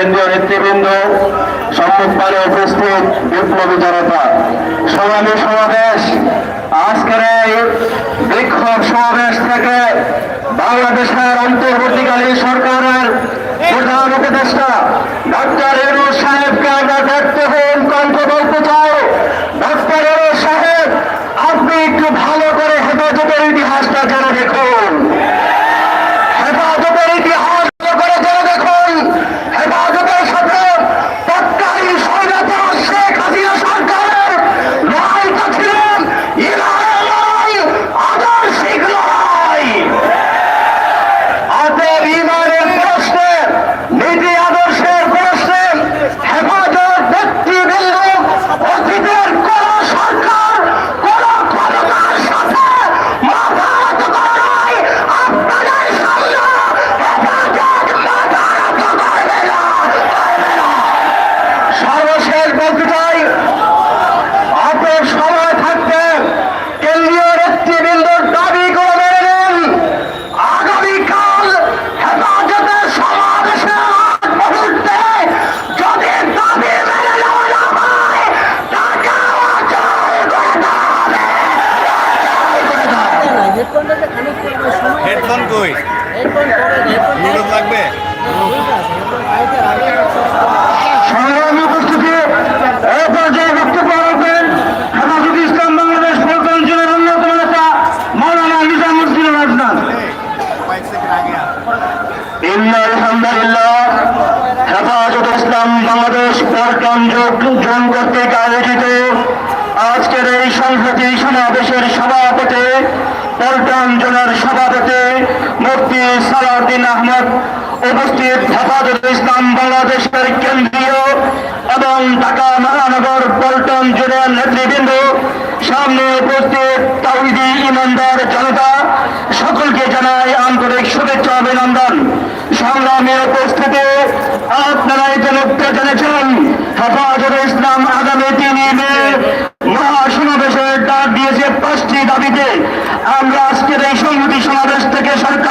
কেন্দ্রীয় নেতৃবৃন্দ সম্মুখপালে উপস্থিত বিপ্লবী জনতা। সোনালী সমাবেশ। আজকের এই বিক্ষোভ সমাবেশ থেকে বাংলাদেশের অন্তর্বর্তীকালীন সরকারের প্রধান উপদেষ্টা ডক্টর এনুর সাহেবকে হেডফোন কই? হেডফোন লাগবে? ইসলাম বাংলাদেশ পল্টন জেলার অন্যতম নেতা মৌলানা উপস্থিত হেফাজত ইসলাম বাংলাদেশের কেন্দ্রীয় এবং ঢাকা মহানগর পল্টন জুনিয়র নেতৃবৃন্দ, সামনে উপস্থিত তাহিদি ইমানদার জনতা, সকলকে জানাই আন্তরিক শুভেচ্ছা অভিনন্দন। সংগ্রামে উপস্থিতি আপনারা এতে লক্ষ্য জেনেছেন হেফাজত ইসলাম আগামী তিনি মে মহাসমাবেশের ডাক দিয়েছে পাঁচটি দাবিতে। আমরা আজকের এই সংহতি সমাবেশ থেকে সরকার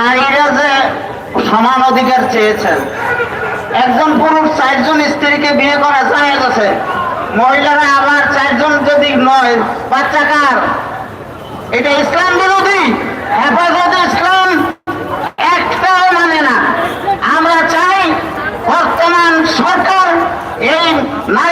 নারীরা যে সমান অধিকার চেয়েছেন। একজন পুরুষ চারজন স্ত্রীকে বিয়ে করা জায়েজ গেছে। মহিলারা আবার চারজন যদি নয়, বাচ্চা কার? এটা ইসলাম বিরোধী। হেফাজত ইসলাম একটাও মানে না। আমরা চাই বর্তমান সরকার এই নারী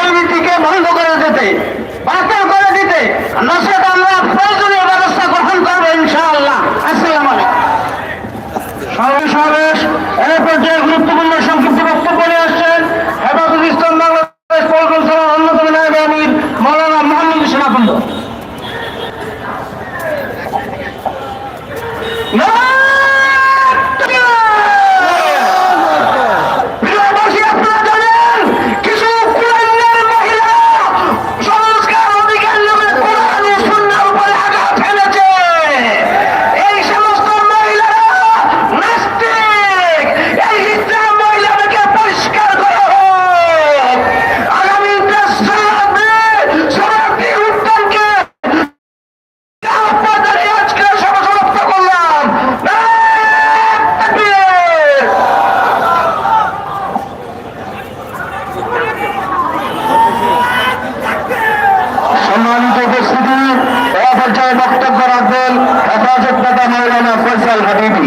বক্তব্য রাখবেন হেফাজত নেতা মৌলানা ফৈসাল হাবিবি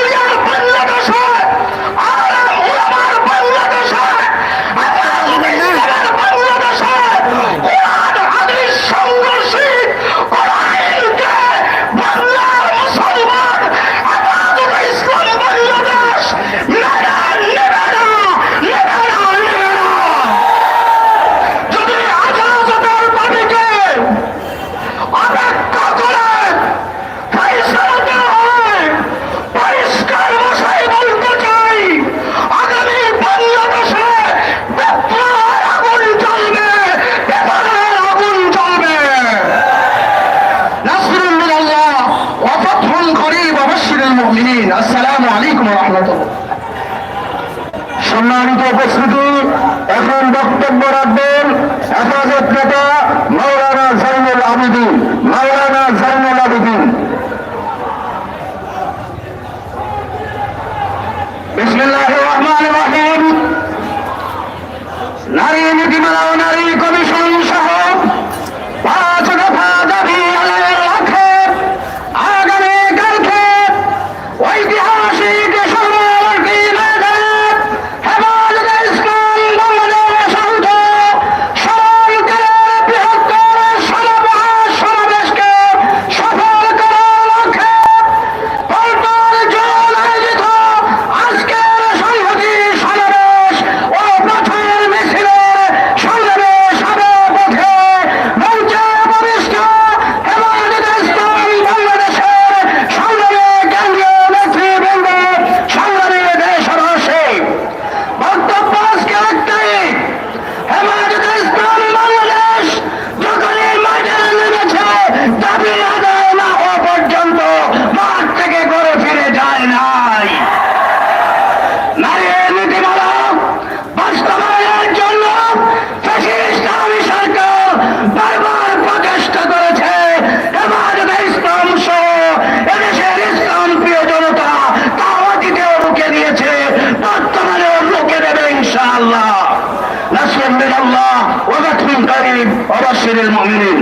বাশিরের মমিনিন।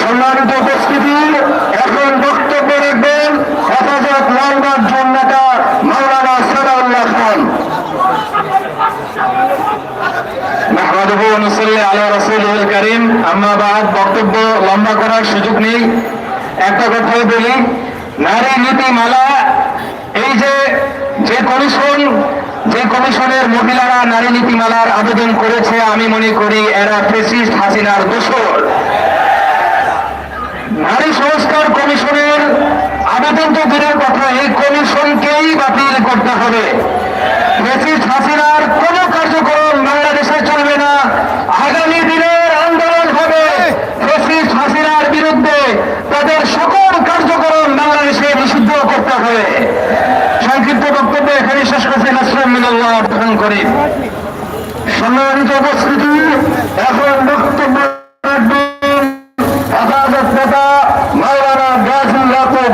সম্মানিত উপস্থিতি, এখন বক্তব্য রাখবেন হেফাজত লালবাগ জোন মৌলানা মাওলানা সাদাউল্লাহ খান। نحمده ونصلي على নারী নীতিমালা, এই যে যে কমিশন যে কমিশনের মহিলারা নারী নীতিমালার আবেদন করেছে, আমি মনে করি এরা ফেসিস্ট হাসিনার দোষর। নারী সংস্কার কমিশনের আবেদন তো দূরের কথা, এই কমিশনকেই বাতিল করতে হবে। ফেসিস্ট হাসিনার কোনো কার্যক্রম বাংলাদেশে চলবে না আগামী দিনের আন্দোলন হবে ফেসিস্ট হাসিনার বিরুদ্ধে তাদের সকল কার্যক্রম বাংলাদেশে নিষিদ্ধ করতে হবে সংক্ষিপ্ত বক্তব্য শেষ করছে মিনাল্লাহ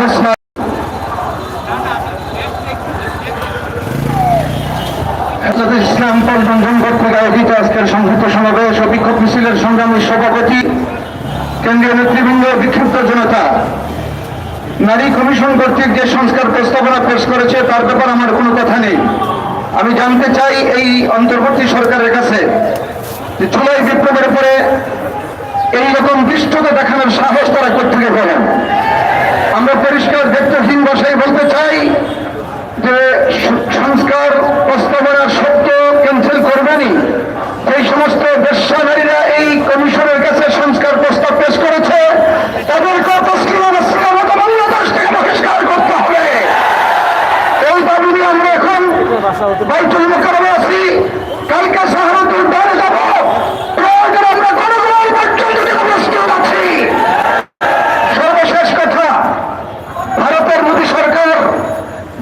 ইসলাম ইসলাম পল্টন কর্তৃক আয়োজিত আজকের সংযুক্ত সমাবেশ ও বিক্ষোভ মিছিলের সংগ্রামী সভাপতি, কেন্দ্রীয় নেতৃবৃন্দ, বিক্ষিপ্ত জনতা। নারী কমিশন কর্তৃক যে সংস্কার প্রস্তাবনা পেশ করেছে, তার ব্যাপার আমার কোনো কথা নেই। আমি জানতে চাই এই অন্তর্বর্তী সরকারের কাছে যে জুলাই বিপ্লবের পরে এইরকম দৃষ্টতা দেখানোর সাহস তারা কোথেকে করেন আমরা পরিষ্কার দেখতেহীন ভাষায় বলতে চাই যে সংস্কার প্রস্তাবনার সত্য ক্যান্সেল করবেনই। সেই সমস্ত বেশ্যা নারীরা এই কমিশনের কাছে সংস্কার প্রস্তাব পেশ করেছে তাদেরকে তসলিমা নাসরিনের মতো বাংলাদেশ থেকে বহিষ্কার করতে হবে এই দাবি নিয়ে আমরা এখন বাইতুল মোকারমে আছি কালকে শাহরুতুল দ্বারে যাব প্রয়োজন আমরা গণগণ পর্যন্ত প্রস্তুত আছি সর্বশেষ কথা ভারতের মোদী সরকার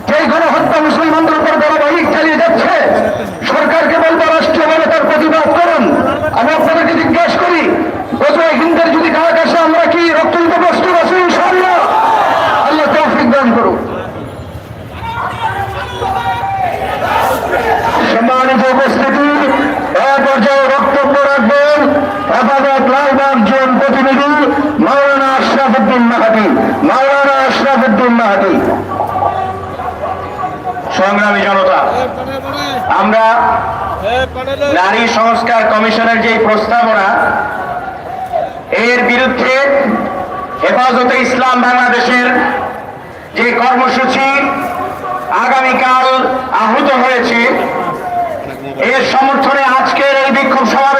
যেই গণহত্যা মুসলমানদের উপর ধারাবাহিক চালিয়ে যাচ্ছে সরকারকে বলব রাষ্ট্রীয়ভাবে তার প্রতিবাদ করুন আমি আপনাদেরকে জিজ্ঞেস করি গজওয়াই হিন্দের যদি কারা কাছে আমরা কি রক্ত দিতে প্রস্তুত আছি ইনশাআল্লাহ আল্লাহ তৌফিক দান করুন সম্মানিত উপস্থিতি। এ পর্যায়ে বক্তব্য রাখবেন হেফাজত লালবাগ জোন প্রতিনিধি মাওলানা আশরাফুদ্দিন মাহাদি মাওলানা আশরাফুদ্দিন মাহাদি সংগ্রামী জনতা, আমরা নারী সংস্কার কমিশনের যে প্রস্তাবনা, এর বিরুদ্ধে হেফাজতে ইসলাম বাংলাদেশের যে কর্মসূচি আগামীকাল আহত হয়েছে এর সমর্থনে আজকের এই বিক্ষোভ সমাবেশ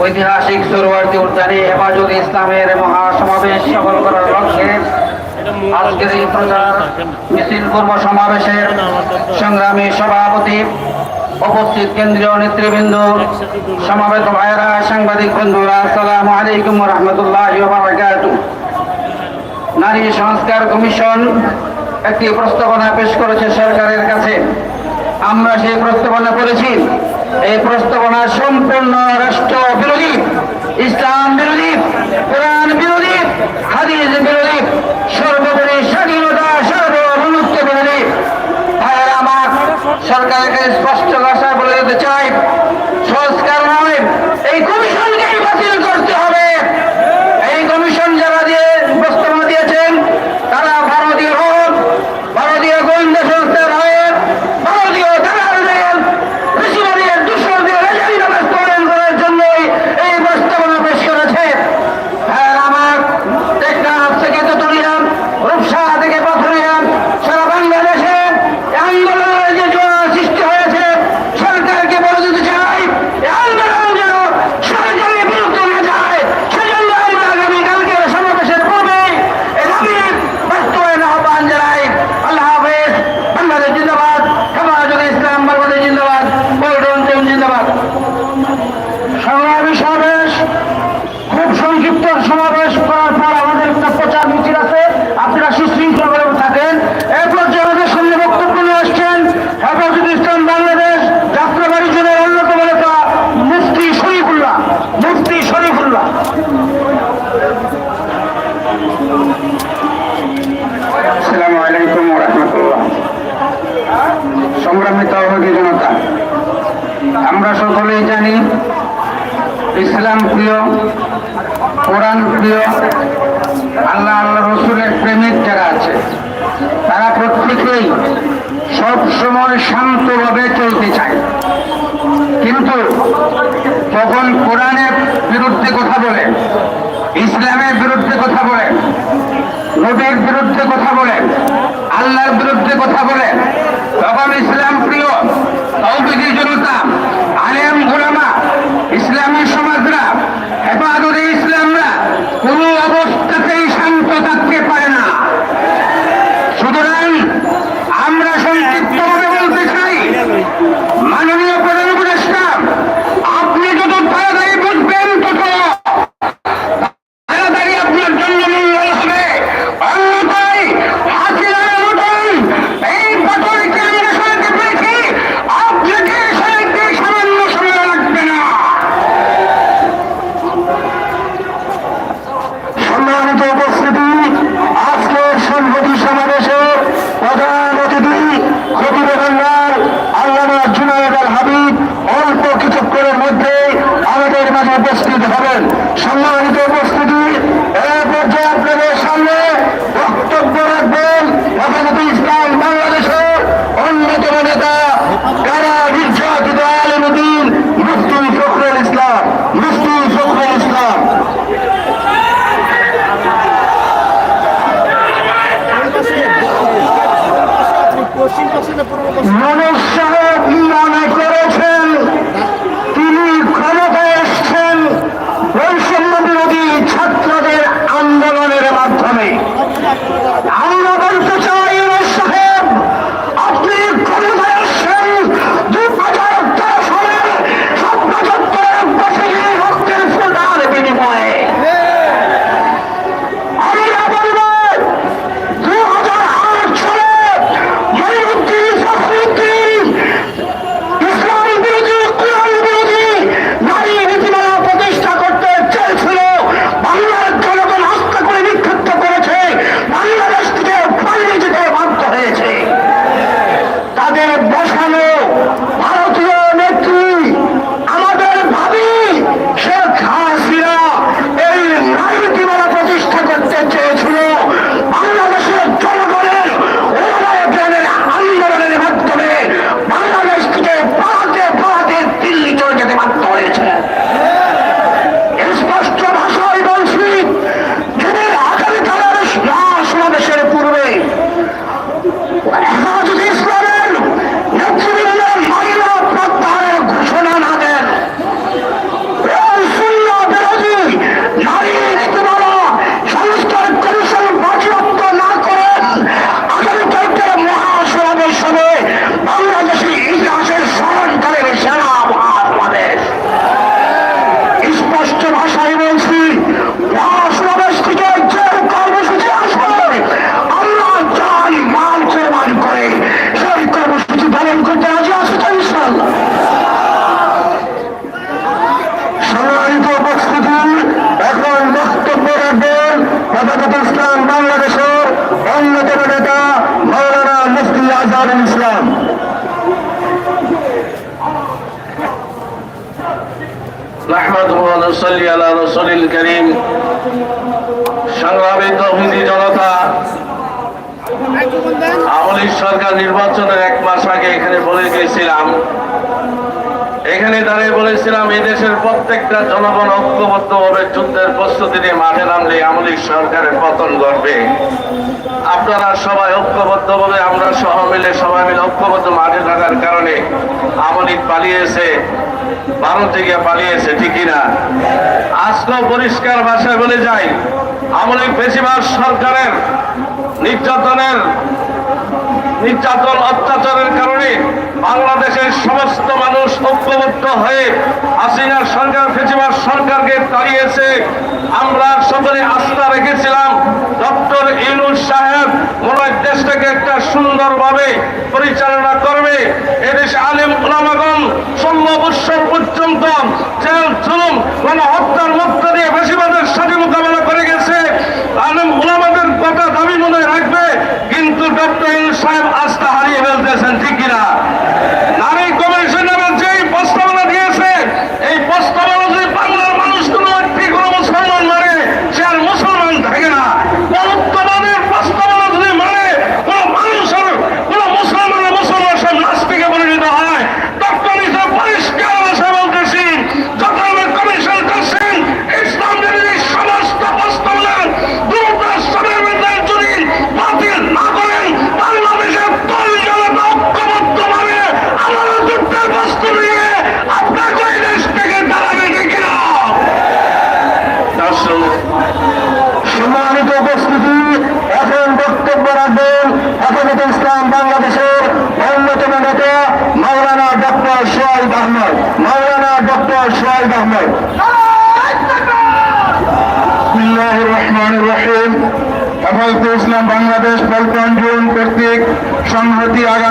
ঐতিহাসিক সুরবর্তী উদ্যানে হেফাজত ইসলামের মহাসমাবেশ সফল করার লক্ষ্যে আজকের এই প্রচার মিছিল পূর্ব সমাবেশের সংগ্রামী সভাপতি উপস্থিত কেন্দ্রীয় নেতৃবৃন্দ, সমাবেত ভাইরা সাংবাদিক বন্ধুরা, আসসালামু আলাইকুম রহমতুল্লাহ নারী সংস্কার কমিশন একটি প্রস্তাবনা পেশ করেছে সরকারের কাছে। আমরা সেই প্রস্তাবনা করেছি এই প্রস্তাবনা সম্পূর্ণ রাষ্ট্র বিরোধী, ইসলাম বিরোধী, কোরআন বিরোধী হাদিজ বিরোধী, সর্বোপরি স্বাধীনতা, সর্বভৌমত্ব বিরোধী। আমার সরকারকে স্পষ্ট নবীর বিরুদ্ধে কথা বলে। আল্লাহর বিরুদ্ধে কথা বলে। তখন ইসলাম প্রিয়। তৌফিকের জন্য প্রত্যেকটা জনগণ ঐক্যবদ্ধভাবে যুদ্ধের প্রস্তুতি নিয়ে মাঠে নামলে আমলিক সরকারের পতন ঘটবে। আপনারা সবাই ঐক্যবদ্ধভাবে, আমরা সহ মিলে সবাই মিলে ঐক্যবদ্ধ মাঠে থাকার কারণে আমলিক পালিয়েছে। ভারত থেকে পালিয়েছে, ঠিক না আজকেও পরিষ্কার ভাষায় বলে যাই, আমলিক বেশিরভাগ সরকারের নির্যাতনের, নির্যাতন অত্যাচারের কারণে বাংলাদেশের সমস্ত মানুষ ঐক্যবদ্ধ হয়ে হাসিনার সরকার ফেজিবার সরকারকে তাড়িয়েছে। আমরা সকলে আস্থা রেখেছিলাম। ডক্টর ইউনুস সাহেব মনে দেশটাকে একটা সুন্দরভাবে পরিচালনা করবে। এদেশে আলিম ওলামাগণ ষোলো পর্যন্ত জেল, জুলুম মানে হত্যার মধ্য দিয়ে বেশিবাদের সাথে মোকাবেলা করে গেছে। আলিম ওলামাদের কথা দাবি মনে রাখবে, কিন্তু ডক্টর ইউনুস সাহেব আস্থা হারিয়ে ফেলতেছেন ঠিক কিনা নারী কমিশন নামে যেই প্রস্তাবনা দিয়েছে এই প্রস্তাবনা যদি বাংলার মানুষ কোনো একটি কোনো মুসলমান মানে সে আর মুসলমান থাকে না বর্তমানের প্রস্তাবনা যদি মানে কোনো মানুষের কোনো মুসলমান মুসলমান সব নাস্তিকে পরিণত হয় ডক্টর হিসেবে পরিষ্কার ভাষায় বলতেছি যত কমিশন করছেন ইসলাম বিরোধী সমস্ত প্রস্তাবনা দ্রুত সময়ের মধ্যে যদি বাতিল না করেন বাংলাদেশের দল জনতা ঐক্যবদ্ধভাবে আমাদের যুদ্ধের বস্তু নিয়ে আপনাকে ওই দেশ থেকে দাঁড়াবে কি না সম্মানিত উপস্থিতি এখন বক্তব্য রাখবেন হেফাজত ইসলাম বাংলাদেশের অন্যতম নেতা মাওলানা ডক্টর সোহাইব আহমদ মাওলানা ডক্টর সোহাইব আহমদ বিসমিল্লাহ রহমান রহিম হেফাজত ইসলাম বাংলাদেশ পল্টন জোন কর্তৃক সংহতি আগামী